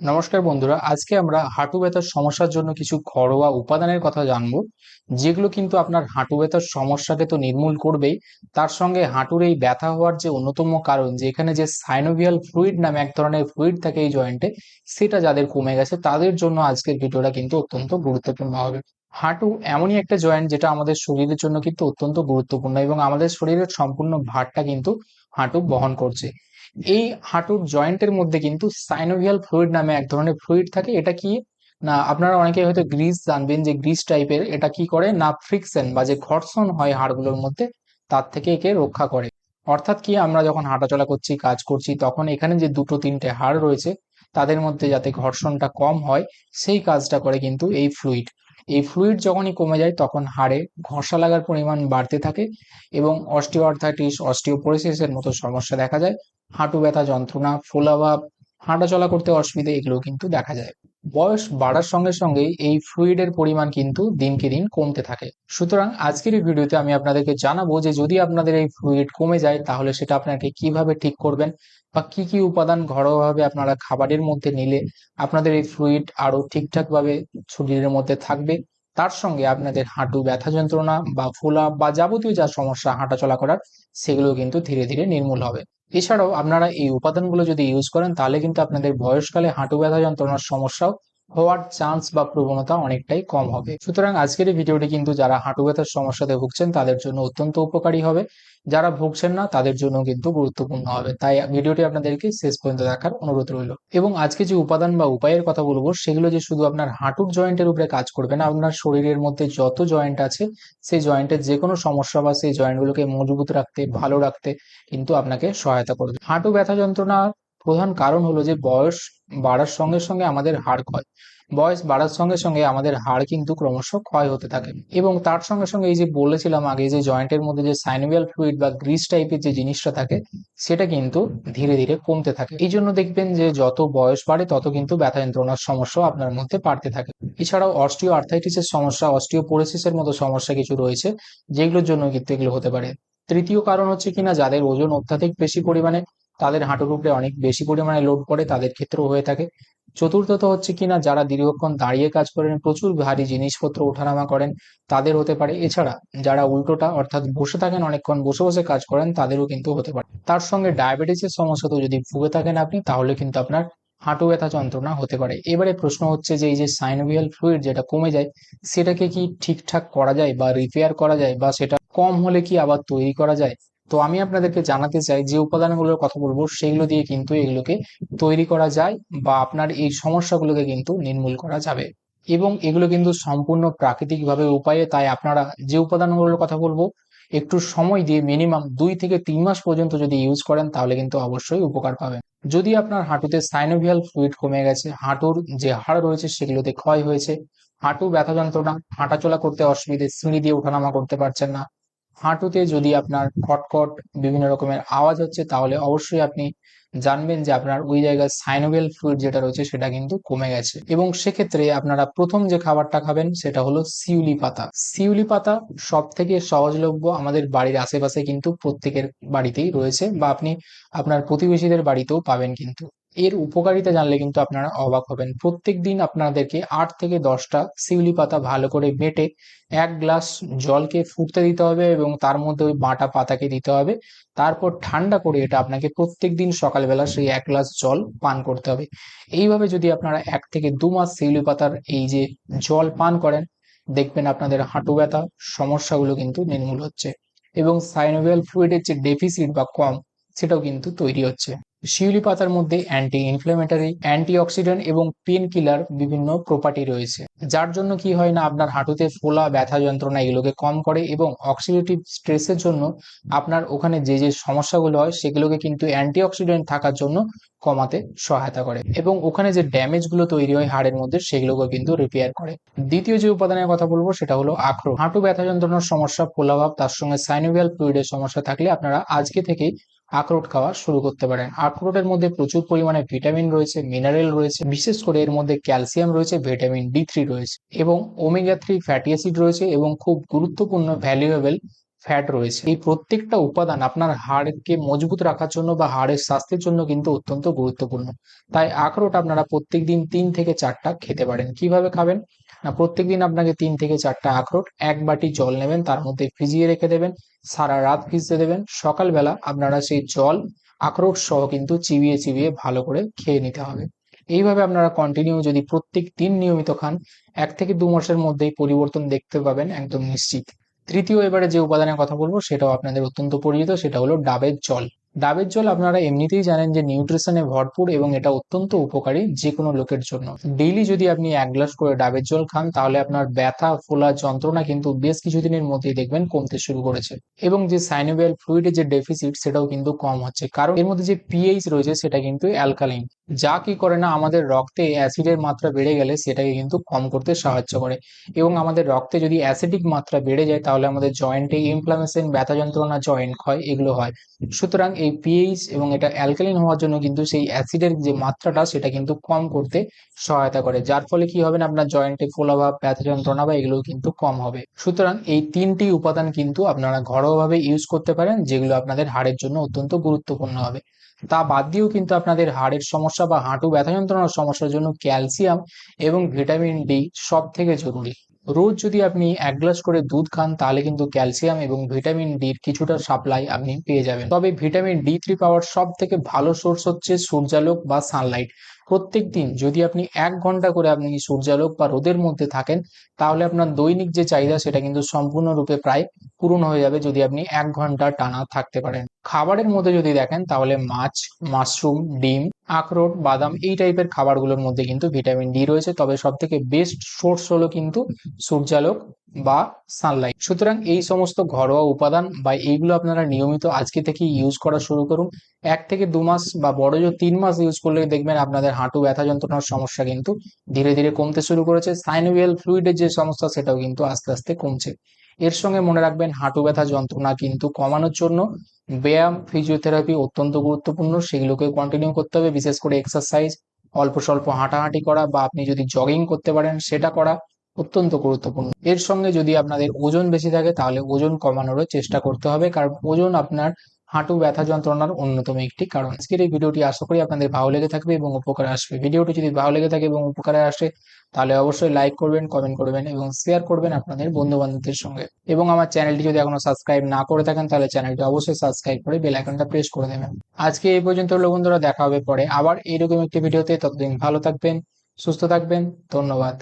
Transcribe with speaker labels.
Speaker 1: নমস্কার বন্ধুরা, আজকে আমরা হাঁটু ব্যথার সমস্যার জন্য কিছু ঘরোয়া উপাদানের কথা জানব, যেগুলো কিন্তু আপনার হাঁটু ব্যথার সমস্যাকে তো নির্মূল করবেই। তার সঙ্গে হাঁটুর এই ব্যথা হওয়ার যে অন্যতম কারণ, যে এখানে যে সাইনোভিয়াল ফ্লুইড নামে এক ধরনের ফ্লুইড থাকে এই জয়েন্টে সেটা যাদের কমে গেছে, তাদের জন্য আজকের ভিডিওটা কিন্তু অত্যন্ত গুরুত্বপূর্ণ হবে। হাঁটু এমনই একটা জয়েন্ট যেটা আমাদের শরীরের জন্য কিন্তু অত্যন্ত গুরুত্বপূর্ণ এবং আমাদের শরীরের সম্পূর্ণ ভারটা কিন্তু হাঁটু বহন করছে। এই হাঁটুর জয়েন্টের মধ্যে কিন্তু সাইনোভিয়াল ফ্লুইড নামে এক ধরনের ফ্লুইড থাকে। এটা কি? না, আপনারা অনেকে হয়তো গ্রিস জানবেন যে গ্রিস টাইপের এটা কি করে? না ফ্রিকশন বা যে ঘর্ষণ হয় হাড়গুলোর মধ্যে, তার থেকে একে রক্ষা করে। অর্থাৎ কি, আমরা যখন হাঁটাচলা করছি, কাজ করছি, তখন এখানে যে দুটো তিনটে হাড় রয়েছে, তাদের মধ্যে যাতে ঘর্ষণটা কম হয়, সেই কাজটা করে কিন্তু এই ফ্লুইড ফ্লুইড যখনই কমে যায়, তখন হাড়ে ঘষা লাগার পরিমাণ বাড়তে থাকে এবং অস্টিওআর্থাইটিস অস্টিওপোরোসিসের মতো সমস্যা দেখা যায়। হাঁটু ব্যথা, যন্ত্রণা, ফোলাভাব, হাঁটাচলা করতে অসুবিধে এগুলো কিন্তু দেখা যায়। বয়স বাড়ার সঙ্গে সঙ্গে এই ফ্লুইডের পরিমাণ কিন্তু দিনকে দিন কমতে থাকে। সুতরাং আজকের এই ভিডিওতে আমি আপনাদেরকে জানাব যে যদি আপনাদের এই ফ্লুইড কমে যায়, তাহলে সেটা আপনাকে কীভাবে ঠিক করবেন বা কি কি উপাদান ঘরোয়াভাবে আপনারা খাবারের মধ্যে নিলে আপনাদের এই ফ্লুইড আরও ঠিকঠাকভাবে শরীরের মধ্যে থাকবে। তার সঙ্গে আপনাদের হাঁটু ব্যথা যন্ত্রণা বা ফোলা বা যাবতীয় যা সমস্যা হাঁটাচলা করার সেগুলো কিন্তু ধীরে ধীরে নির্মূল হবে। এছাড়াও আপনারা এই উপাদানগুলো যদি ইউজ করেন, তাহলে কিন্তু আপনাদের বয়সকালে হাঁটু ব্যথা যন্ত্রণার সমস্যাও হওয়ার চান্স বা প্রবণতা অনেকটাই কম হবে। সুতরাং আজকের এই ভিডিওটি কিন্তু যারা হাঁটু ব্যথার সমস্যাতে ভুগছেন, তাদের জন্য অত্যন্ত উপকারী হবে। যারা ভুগছেন না, তাদের জন্য কিন্তু গুরুত্বপূর্ণ হবে। তাই ভিডিওটি আপনাদেরকে শেষ পর্যন্ত দেখার অনুরোধ রইল। এবং আজকে যে উপাদান বা উপায়ের কথা বলব, সেগুলো যে শুধু আপনার হাঁটুর জয়েন্টের উপরে কাজ করবে না, আপনার শরীরের মধ্যে যত জয়েন্ট আছে, সেই জয়েন্টের যে কোনো সমস্যা বা সেই জয়েন্টগুলোকে মজবুত রাখতে, ভালো রাখতে কিন্তু আপনাকে সহায়তা করবে। হাঁটু ব্যথা যন্ত্রণার প্রধান কারণ হলো যে বয়স বাড়ার সঙ্গে সঙ্গে আমাদের হাড় ক্ষয়। বয়স বাড়ার সঙ্গে সঙ্গে আমাদের হাড় কিন্তু ক্রমশ ক্ষয় হতে থাকে। এবং তার সঙ্গে সঙ্গে এই যে বলেছিলাম আগে যে জয়েন্টের মধ্যে যে সাইনোভিয়াল ফ্লুইড বা গ্রিস টাইপের যে জিনিসটা থাকে, সেটা কিন্তু ধীরে ধীরে কমতে থাকে। এই জন্য দেখবেন যে যত বয়স বাড়ে, তত কিন্তু ব্যথা যন্ত্রণার সমস্যা আপনার মধ্যে বাড়তে থাকে। এছাড়াও অস্টিও আর্থাইটিসের সমস্যা অস্টিওপোরোসিসের মতো সমস্যা কিছু রয়েছে, যেগুলোর জন্য কিন্তু এগুলো হতে পারে। তৃতীয় কারণ হচ্ছে কিনা, যাদের ওজন অত্যাধিক বেশি পরিমাণে তাদের হাঁটুর উপরে অনেক বেশি পরিমাণে লোড পড়ে, তাদের ক্ষেত্রেও হয়ে থাকে। চতুর্থত হচ্ছে কিনা, যারা দীর্ঘক্ষণ দাঁড়িয়ে কাজ করেন, প্রচুর ভারী জিনিসপত্র ওঠানামা করেন, তাদের হতে পারে। এছাড়া যারা উল্টোটা, অর্থাৎ বসে থাকেন, অনেকক্ষণ বসে বসে কাজ করেন, তাদেরও কিন্তু হতে পারে। তার সঙ্গে ডায়াবেটিসের সমস্যা তো যদি ভুগে থাকেন আপনি, তাহলে কিন্তু আপনার হাঁটু ব্যথা যন্ত্রণা হতে পারে। এবারে প্রশ্ন হচ্ছে যে, এই যে সাইনোভিয়াল ফ্লুইড যেটা কমে যায়, সেটাকে কি ঠিকঠাক করা যায় বা রিপেয়ার করা যায় বা সেটা কম হলে কি আবার তৈরি করা যায়? তো আমি আপনাদেরকে জানাতে চাই যে উপাদানগুলোর কথা বলব, সেগুলো দিয়ে কিন্তু এগুলোকে তৈরি করা যায় বা আপনার এই সমস্যাগুলোকে কিন্তু নির্মূল করা যাবে। এবং এগুলো কিন্তু সম্পূর্ণ প্রাকৃতিকভাবে উপায়ে, তাই আপনারা যে উপাদানগুলোর কথা বলব, একটু সময় দিয়ে মিনিমাম দুই থেকে তিন মাস পর্যন্ত যদি ইউজ করেন, তাহলে কিন্তু অবশ্যই উপকার পাবেন। যদি আপনার হাঁটুতে সাইনোভিয়াল ফ্লুইড কমে গেছে, হাঁটুর যে হাড় রয়েছে সেগুলোতে ক্ষয় হয়েছে, হাঁটু ব্যথা যন্ত্রণা, হাঁটাচলা করতে অসুবিধে, সিঁড়ি দিয়ে ওঠানামা করতে পারছেন না হাঁটুতে যদি আপনার খটখট বিভিন্ন রকমের আওয়াজ হচ্ছে, তাহলে অবশ্যই আপনি জানবেন যে আপনার ওই জায়গায় সাইনোভিয়াল ফ্লুইড যেটা রয়েছে, সেটা কিন্তু কমে গেছে। এবং সেক্ষেত্রে আপনারা প্রথম যে খাবারটা খাবেন, সেটা হলো শিউলি পাতা। শিউলি পাতা সব থেকে সহজলভ্য আমাদের বাড়ির আশেপাশে কিন্তু প্রত্যেকের বাড়িতেই রয়েছে বা আপনি আপনার প্রতিবেশীদের বাড়িতেও পাবেন কিন্তু। এর উপকারিতা জানলে কিন্তু আপনারা অবাক হবেন। প্রত্যেক দিন আপনাদেরকে আট থেকে দশটা শিউলি পাতা ভালো করে বেটে এক গ্লাস জলকে ফুটতে দিতে হবে এবং তার মধ্যে ওই বাটা পাতাকে দিতে হবে। তারপর ঠান্ডা করে এটা আপনাকে প্রত্যেক দিন সকালবেলা সেই এক গ্লাস জল পান করতে হবে। এইভাবে যদি আপনারা এক থেকে দু মাস শিউলি পাতার এই যে জল পান করেন, দেখবেন আপনাদের হাঁটু ব্যথা, সমস্যাগুলো কিন্তু নির্মূল হচ্ছে এবং সাইনোভিয়াল ফ্লুইডের যে ডেফিসিট বা কম, সেটাও কিন্তু তৈরি হচ্ছে। শিউলি পাতার মধ্যে অ্যান্টি ইনফ্লেমেটারি অ্যান্টিঅক্সিডেন্ট এবং পেন কিলার বিভিন্ন প্রপার্টি রয়েছে। যার জন্য কি হয় না, আপনার হাঁটুতে ফোলা, ব্যথা যন্ত্রণা এগুলোকে কম করে এবং অক্সিডেটিভ স্ট্রেসের জন্য আপনার ওখানে যে যে সমস্যাগুলো হয়, সেগুলোকে কিন্তু অ্যান্টিঅক্সিডেন্ট থাকার জন্য কমাতে সহায়তা করে এবং ওখানে যে ড্যামেজগুলো তৈরি হয় হাড়ের মধ্যে সেগুলোকে কিন্তু রিপেয়ার করে। দ্বিতীয় যে উপাদানের কথা বলব, সেটা হলো আখরোট। হাঁটু ব্যথা যন্ত্রণার সমস্যা ফোলাভাব তার সঙ্গে সাইনোভিয়াল ফ্লুইডের সমস্যা থাকলে আপনারা আজকে থেকেই আখরোট খাওয়া শুরু করতে পারেন আখরোটের মধ্যে প্রচুর পরিমাণে ভিটামিন রয়েছে মিনারেল রয়েছে, বিশেষ করে এর মধ্যে ক্যালসিয়াম রয়েছে ভিটামিন ডি থ্রি রয়েছে এবং ওমেগা থ্রি ফ্যাটি অ্যাসিড রয়েছে এবং খুব গুরুত্বপূর্ণ ভ্যালুয়েবল ফ্যাট রয়েছে। এই প্রত্যেকটা উপাদান আপনার হাড়কে মজবুত রাখার জন্য বা হাড়ের স্বাস্থ্যের জন্য কিন্তু অত্যন্ত গুরুত্বপূর্ণ। তাই আখরোট আপনারা প্রত্যেকদিন তিন থেকে চারটা খেতে পারেন। কীভাবে খাবেন? না, প্রত্যেকদিন আপনাকে তিন থেকে চারটা আখরোট এক বাটি জল নেবেন, তার মধ্যে ভিজিয়ে রেখে দেবেন, সারা রাত ভিজতে দেবেন, সকালবেলা আপনারা সেই জল আখরোট সহ কিন্তু চিবিয়ে চিবিয়ে ভালো করে খেয়ে নিতে হবে। এইভাবে আপনারা কন্টিনিউ যদি প্রত্যেক দিন নিয়মিত খান, এক থেকে দু মাসের মধ্যেই পরিবর্তন দেখতে পাবেন একদম নিশ্চিত। তৃতীয় এবারে যে উপাদানের কথা বলব, সেটাও আপনাদের অত্যন্ত পরিচিত সেটা হলো ডাবের জল। ডাবের জল আপনারা এমনিতেই জানেন যে নিউট্রিশনে ভরপুর এবং এটা অত্যন্ত উপকারী যে কোনো লোকের জন্য। ডেইলি যদি আপনি এক গ্লাস করে ডাবের জল খান, তাহলে আপনার ব্যথা, ফোলা যন্ত্রণা কিন্তু বেশ কিছুদিনের মধ্যেই দেখবেন কমতে শুরু করেছে। এবং যে সাইনোভিয়াল ফ্লুইডের যে ডেফিসিট সেটাও কিন্তু কম হচ্ছে। কারণ এর মধ্যে যে পিএইচ রয়েছে, সেটা কিন্তু অ্যালকালাইন যা কি করে না, আমাদের রক্তে অ্যাসিডের মাত্রা বেড়ে গেলে সেটাকে কিন্তু কম করতে সাহায্য করে। এবং আমাদের রক্তে যদি অ্যাসিডিক মাত্রা বেড়ে যায়, তাহলে আমাদের জয়েন্টে ইনফ্লামেশন ব্যথা যন্ত্রণা জয়েন্ট ক্ষয়, এগুলো হয়। সুতরাং এই পিএইচ এবং এটা অ্যালকালিন হওয়ার জন্য কিন্তু সেই অ্যাসিডের যে মাত্রাটা, সেটা কিন্তু কম করতে সহায়তা করে। যার ফলে কি হবে না, আপনার জয়েন্টে ফোলাভাব ব্যথা যন্ত্রণা বা এগুলো কিন্তু কম হবে। সুতরাং এই তিনটি উপাদান কিন্তু আপনারা ঘরোয়াভাবে ইউজ করতে পারেন, যেগুলো আপনাদের হাড়ের জন্য অত্যন্ত গুরুত্বপূর্ণ হবে। তা বাদ দিয়েও কিন্তু আপনাদের হাড়ের সমস্যা বা হাঁটু ব্যথা যন্ত্রণার সমস্যার জন্য ক্যালসিয়াম এবং ভিটামিন ডি সব থেকে জরুরি। রোজ যদি আপনি এক গ্লাস করে দুধ খান, তাহলে কিন্তু ক্যালসিয়াম এবং ভিটামিন ডির কিছুটা সাপ্লাই আপনি পেয়ে যাবেন। তবে ভিটামিন ডি থ্রি পাওয়ার সব থেকে ভালো সোর্স হচ্ছে সূর্যালোক বা সানলাইট। প্রত্যেক দিন যদি আপনি এক ঘণ্টা করে আপনি সূর্যালোক বা রোদের মধ্যে থাকেন, তাহলে আপনার দৈনিক যে চাহিদা সেটা কিন্তু সম্পূর্ণরূপে প্রায় পূরণ হয়ে যাবে যদি আপনি এক ঘণ্টা টানা থাকতে পারেন। খাবারের মধ্যে যদি দেখেন, তাহলে মাছ, মাশরুম, ডিম, আখরোট, বাদাম এই টাইপের খাবারগুলোর মধ্যে কিন্তু ভিটামিন ডি রয়েছে। তবে সব থেকে বেস্ট সোর্স হলো কিন্তু সূর্যালোক বা সানলাইট সুতরাং এই সমস্ত ঘরোয়া উপাদান বা এইগুলো আপনারা নিয়মিত আজকে থেকে ইউজ করা শুরু করুন। এক থেকে দু মাস বা বড় জোর তিন মাস ইউজ করলে দেখবেন আপনাদের হাঁটু ব্যথা যন্ত্রণার সমস্যা কিন্তু ধীরে ধীরে কমতে শুরু করেছে। সাইনোভিয়াল ফ্লুইডের যে সমস্যা সেটাও কিন্তু আস্তে আস্তে কমছে। এর সঙ্গে মনে রাখবেন হাঁটু ব্যথা যন্ত্রণা কিন্তু কমানোর জন্য ব্যায়াম ফিজিওথেরাপি অত্যন্ত গুরুত্বপূর্ণ। সেগুলোকে কন্টিনিউ করতে হবে। বিশেষ করে এক্সারসাইজ অল্প স্বল্প হাঁটাহাঁটি করা বা আপনি যদি জগিং করতে পারেন সেটা করা। অত্যন্ত গুরুত্বপূর্ণ। এর সঙ্গে যদি আপনাদের ওজন বেশি থাকে, তাহলে ওজন কমানোরও চেষ্টা করতে হবে, কারণ ওজন আপনার হাঁটু ব্যথা যন্ত্রণার অন্যতম একটি কারণ। আজকের এই ভিডিওটি আশা করি আপনাদের ভালো লেগে থাকবে এবং উপকারে আসবে। ভিডিওটি যদি ভালো লেগে থাকে এবং উপকারে আসে, তাহলে অবশ্যই লাইক করবেন, কমেন্ট করবেন এবং শেয়ার করবেন আপনাদের বন্ধু বান্ধবদের সঙ্গে। এবং আমার চ্যানেলটি যদি এখনও সাবস্ক্রাইব না করে থাকেন, তাহলে চ্যানেলটি অবশ্যই সাবস্ক্রাইব করে বেল আইকনটা প্রেস করে দেবেন। আজকে এই পর্যন্ত হলো বন্ধুরা, দেখা হবে পরে আবার এইরকম একটি ভিডিওতে। ততদিন ভালো থাকবেন, সুস্থ থাকবেন, ধন্যবাদ।